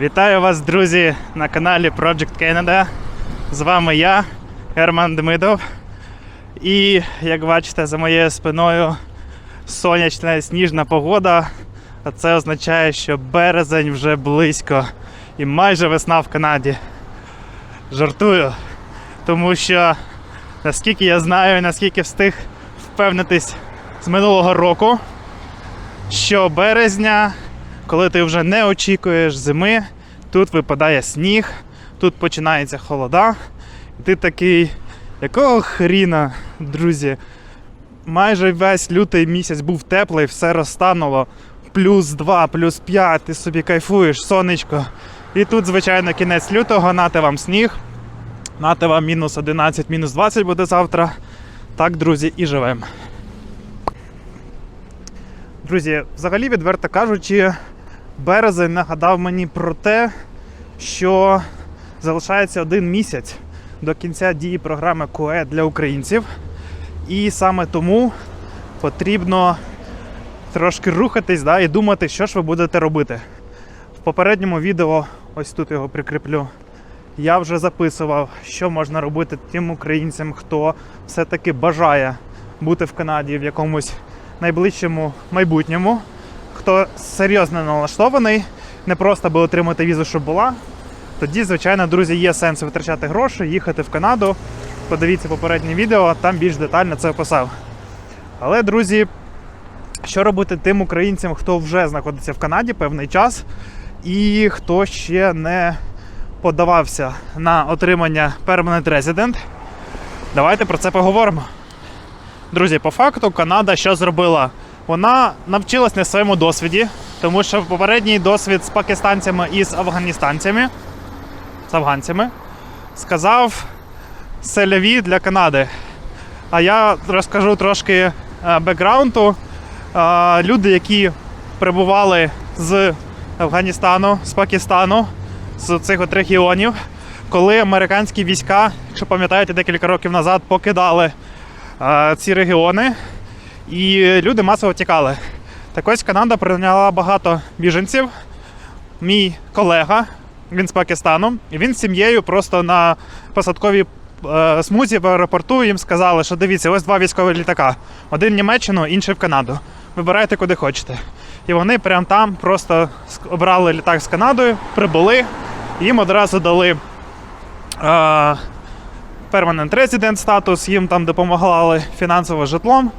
Вітаю вас, друзі, на каналі Project Canada. З вами я, Герман Демидов. І як бачите, за моєю спиною сонячна сніжна погода. А це означає, що березень вже близько і майже весна в Канаді. Жартую. Тому що наскільки я знаю, наскільки встиг впевнитись з минулого року, що березня, коли ти вже не очікуєш зими, тут випадає сніг, тут починається холода, і ти такий, якого хріна, друзі, майже весь лютий місяць був теплий, все розтануло. Плюс 2, плюс 5, ти собі кайфуєш, сонечко. І тут, звичайно, кінець лютого, нате вам сніг. Нате вам мінус 11, мінус 20 буде завтра. Так, друзі, і живемо. Друзі, взагалі, відверто кажучи, березень нагадав мені про те, що залишається один місяць до кінця дії програми КУЕ для українців. І саме тому потрібно трошки рухатись да, і думати, що ж ви будете робити. В попередньому відео, ось тут його прикріплю, я вже записував, що можна робити тим українцям, хто все-таки бажає бути в Канаді в якомусь найближчому майбутньому, хто серйозно налаштований, не просто би отримати візу, щоб була. Тоді, звичайно, друзі, є сенс витрачати гроші, їхати в Канаду. Подивіться попереднє відео, там більш детально це описав. Але, друзі, що робити тим українцям, хто вже знаходиться в Канаді певний час, і хто ще не подавався на отримання Permanent Resident? Давайте про це поговоримо. Друзі, по факту Канада що зробила? Вона навчилась на своєму досвіді, тому що попередній досвід з пакистанцями і з афганістанцями, з афганцями, сказав селяві для Канади. А я розкажу трошки е, бекграунду. Е, Люди, які прибували з Афганістану, з Пакистану, з цих от регіонів, коли американські війська, якщо пам'ятаєте, декілька років назад покидали е, ці регіони, і люди масово тікали. Так ось Канада прийняла багато біженців. Мій колега, він з Пакистану, і він з сім'єю просто на посадковій е, смузі в аеропорту їм сказали, що дивіться, ось два військові літака: один в Німеччину, інший в Канаду. Вибирайте куди хочете. І вони прямо там просто обрали літак з Канадою, прибули, їм одразу дали. Permanent Resident статус, їм там допомагали фінансово житлом.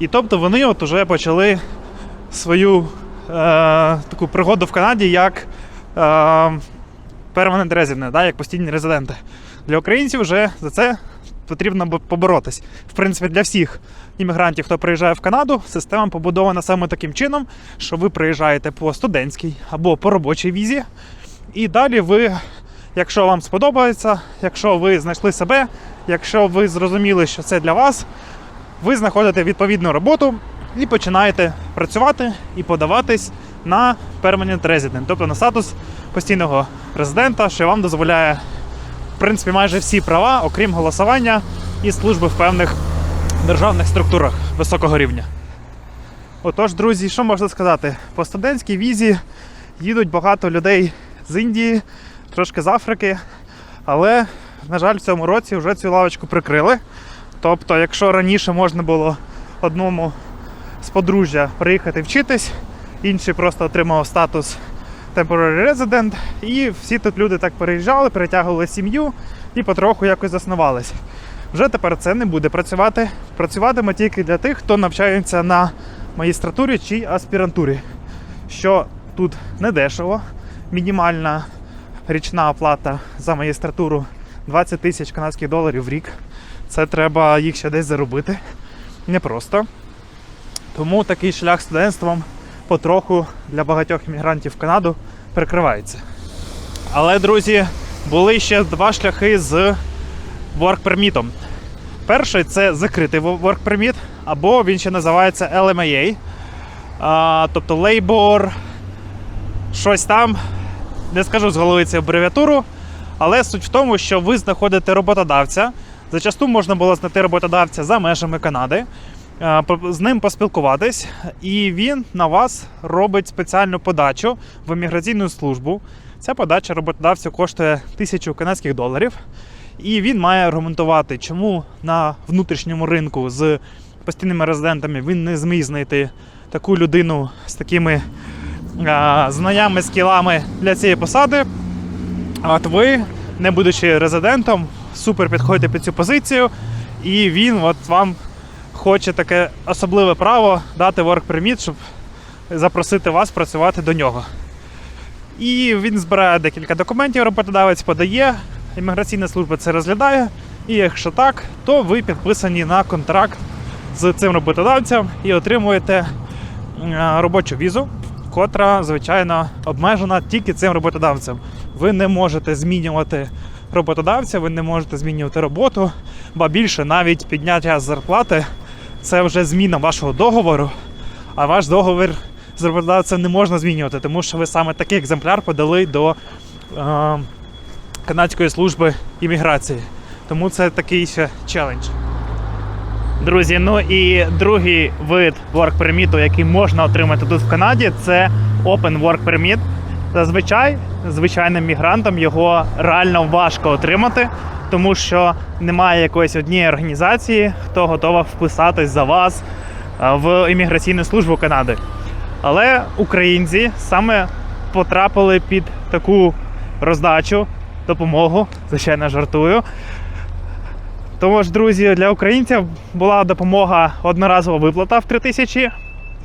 І тобто вони от уже почали свою е, таку пригоду в Канаді як е, Permanent Resident, да, як постійні резиденти. Для українців вже за це потрібно поборотись. В принципі, для всіх іммігрантів, хто приїжджає в Канаду, система побудована саме таким чином, що ви приїжджаєте по студентській або по робочій візі. І далі ви, якщо вам сподобається, якщо ви знайшли себе, якщо ви зрозуміли, що це для вас, ви знаходите відповідну роботу і починаєте працювати і подаватись на Permanent Resident, тобто на статус постійного резидента, що вам дозволяє, в принципі, майже всі права, окрім голосування і служби в певних державних структурах високого рівня. Отож, друзі, що можна сказати? По студентській візі їдуть багато людей з Індії, трошки з Африки, але, на жаль, в цьому році вже цю лавочку прикрили. Тобто, якщо раніше можна було одному з подружжя приїхати вчитись, інший просто отримав статус Temporary Resident, і всі тут люди так переїжджали, перетягували сім'ю і потроху якось заснувались. Вже тепер це не буде працювати. Працюватиме тільки для тих, хто навчається на магістратурі чи аспірантурі, що тут не дешево. Мінімальна річна оплата за магістратуру 20 тисяч канадських доларів в рік. Це треба їх ще десь заробити. Непросто. Тому такий шлях студентством потроху для багатьох іммігрантів в Канаду перекривається. Але, друзі, були ще два шляхи з permit. Перший це закритий permit, або він ще називається LMAA, а, тобто Labor, щось там. Не скажу з голови цю абревіатуру, але суть в тому, що ви знаходите роботодавця. Зачасту можна було знайти роботодавця за межами Канади. е, з ним поспілкуватись, і він на вас робить спеціальну подачу в імміграційну службу. Ця подача роботодавцю коштує тисячу канадських доларів. І він має аргументувати, чому на внутрішньому ринку з постійними резидентами він не зміг знайти таку людину з такими а, знаннями, скілами для цієї посади. От ви, не будучи резидентом, супер підходите під цю позицію, і він от вам хоче таке особливе право дати work permit, щоб запросити вас працювати до нього. І він збирає декілька документів, роботодавець подає, імміграційна служба це розглядає. І якщо так, то ви підписані на контракт з цим роботодавцем і отримуєте е, робочу візу, котра, звичайно, обмежена тільки цим роботодавцем. Ви не можете змінювати роботодавця, ви не можете змінювати роботу, ба більше навіть підняття зарплати це вже зміна вашого договору, а ваш договір з роботодавцем не можна змінювати, тому що ви саме такий екземпляр подали до е, канадської служби імміграції. Тому це такий ще челендж. Друзі, ну і другий вид work permit, який можна отримати тут в Канаді, це Open Work Permit. Зазвичай звичайним мігрантам його реально важко отримати, тому що немає якоїсь однієї організації, хто готова вписатись за вас е, в імміграційну службу Канади. Але українці саме потрапили під таку роздачу, допомогу, звичайно, жартую. Тому ж, друзі, для українців була допомога одноразова виплата в 3 тисячі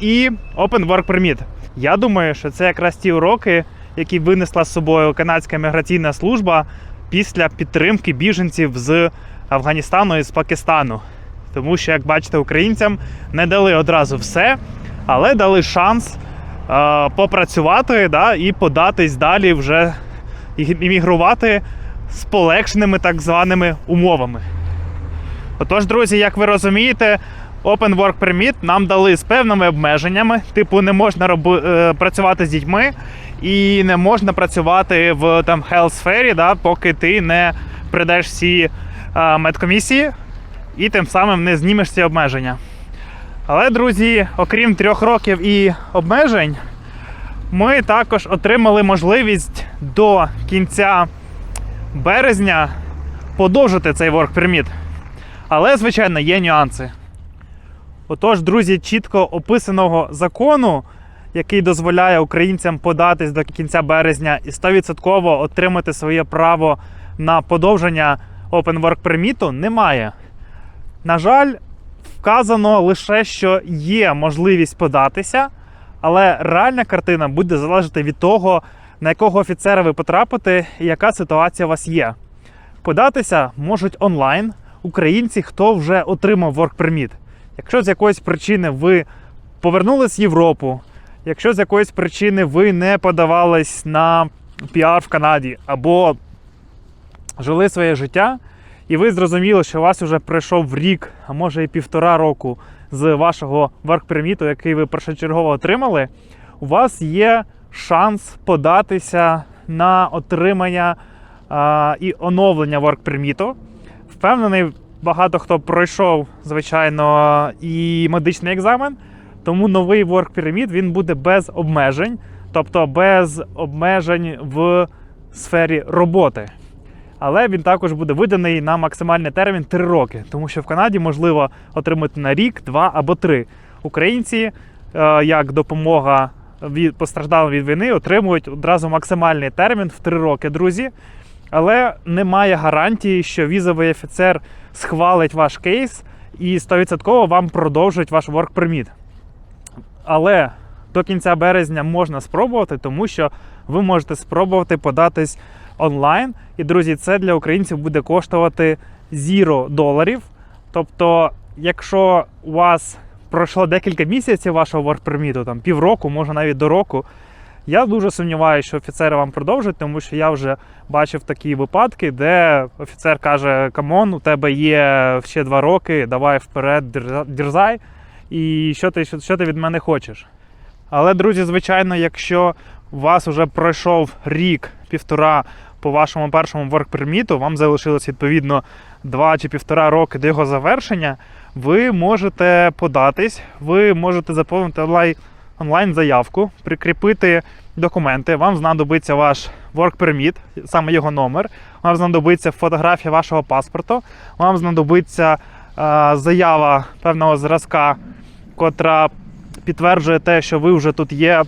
і Open Work Permit. Я думаю, що це якраз ті уроки, які винесла з собою канадська міграційна служба після підтримки біженців з Афганістану і з Пакистану. Тому що, як бачите, українцям не дали одразу все, але дали шанс е, попрацювати да, і податись далі вже іммігрувати з полегшеними так званими умовами. Отож, друзі, як ви розумієте, Open Work Permit нам дали з певними обмеженнями, типу не можна роби, е, працювати з дітьми і не можна працювати в там сфері, да, поки ти не придаш всі е, медкомісії і тим самим не знімеш ці обмеження. Але, друзі, окрім трьох років і обмежень, ми також отримали можливість до кінця березня подовжити цей work permit. Але, звичайно, є нюанси. Отож, друзі, чітко описаного закону, який дозволяє українцям податись до кінця березня і 100% отримати своє право на подовження Open Work Permit, немає. На жаль, вказано лише, що є можливість податися, але реальна картина буде залежати від того, на якого офіцера ви потрапите і яка ситуація у вас є. Податися можуть онлайн українці, хто вже отримав Work Permit. Якщо з якоїсь причини ви повернулись в Європу, якщо з якоїсь причини ви не подавались на піар в Канаді або жили своє життя, і ви зрозуміли, що у вас вже пройшов рік, а може і півтора року з вашого Permit, який ви першочергово отримали, у вас є шанс податися на отримання а, і оновлення Permit. Впевнений, багато хто пройшов, звичайно, і медичний екзамен, тому новий Work Permit він буде без обмежень, тобто без обмежень в сфері роботи. Але він також буде виданий на максимальний термін 3 роки, тому що в Канаді можливо отримати на рік, два або три. Українці, е, як допомога від постраждалим від війни, отримують одразу максимальний термін в 3 роки, друзі. Але немає гарантії, що візовий офіцер схвалить ваш кейс і 100% вам продовжить ваш work permit. Але до кінця березня можна спробувати, тому що ви можете спробувати податись онлайн. І, друзі, це для українців буде коштувати 0 доларів. Тобто, якщо у вас пройшло декілька місяців вашого work permit, там півроку, може навіть до року, я дуже сумніваюся, що офіцери вам продовжать, тому що я вже бачив такі випадки, де офіцер каже: Камон, у тебе є ще два роки, давай вперед, дерза- дерзай, і що ти, що, ти від мене хочеш. Але, друзі, звичайно, якщо у вас вже пройшов рік, півтора по вашому першому permit, вам залишилось відповідно два чи півтора роки до його завершення, ви можете податись, ви можете заповнити онлайн, онлайн заявку, прикріпити документи. Вам знадобиться ваш work permit, саме його номер. Вам знадобиться фотографія вашого паспорту, вам знадобиться е, заява певного зразка, котра підтверджує те, що ви вже тут є.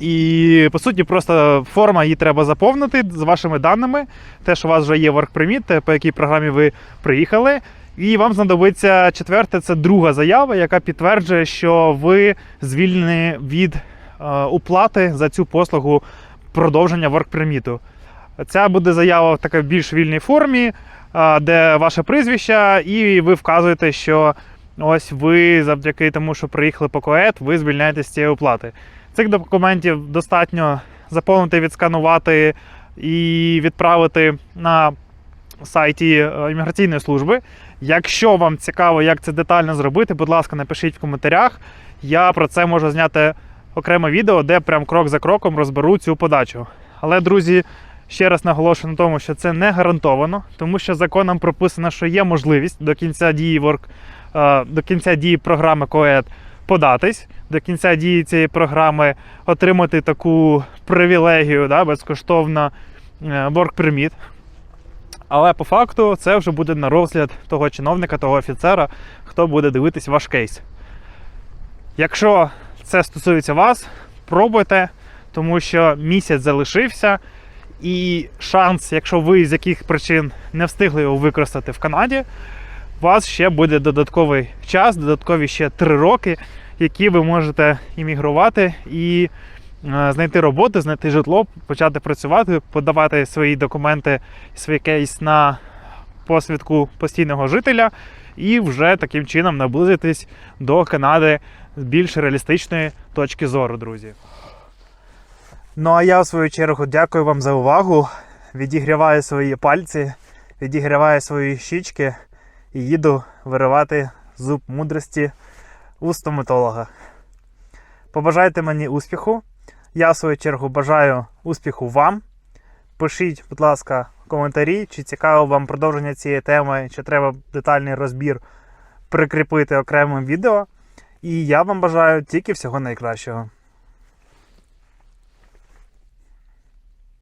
І по суті, просто форма її треба заповнити з вашими даними, те, що у вас вже є work permit, по якій програмі ви приїхали. І вам знадобиться четверте, це друга заява, яка підтверджує, що ви звільнені від е, уплати за цю послугу продовження work. Ця буде заява в такій більш вільній формі, е, де ваше прізвище, і ви вказуєте, що ось ви завдяки тому, що приїхали по КОЕД, ви звільняєтесь з цієї оплати. Цих документів достатньо заповнити, відсканувати і відправити на сайті е, імміграційної служби. Якщо вам цікаво, як це детально зробити, будь ласка, напишіть в коментарях. Я про це можу зняти окреме відео, де прям крок за кроком розберу цю подачу. Але, друзі, ще раз наголошую на тому, що це не гарантовано, тому що законом прописано, що є можливість до кінця дії work, е, до кінця дії програми КОЕД податись, до кінця дії цієї програми отримати таку привілегію, да, безкоштовно е, work permit. Але по факту це вже буде на розгляд того чиновника, того офіцера, хто буде дивитись ваш кейс. Якщо це стосується вас, пробуйте, тому що місяць залишився, і шанс, якщо ви з яких причин не встигли його використати в Канаді, у вас ще буде додатковий час, додаткові ще 3 роки, які ви можете іммігрувати і знайти роботу, знайти житло, почати працювати, подавати свої документи, свій кейс на посвідку постійного жителя, і вже таким чином наблизитись до Канади з більш реалістичної точки зору, друзі. Ну а я в свою чергу дякую вам за увагу. Відігріваю свої пальці, відігріваю свої щічки і їду виривати зуб мудрості у стоматолога. Побажайте мені успіху. Я, в свою чергу, бажаю успіху вам. Пишіть, будь ласка, коментарі, чи цікаво вам продовження цієї теми, чи треба детальний розбір прикріпити окремим відео. І я вам бажаю тільки всього найкращого.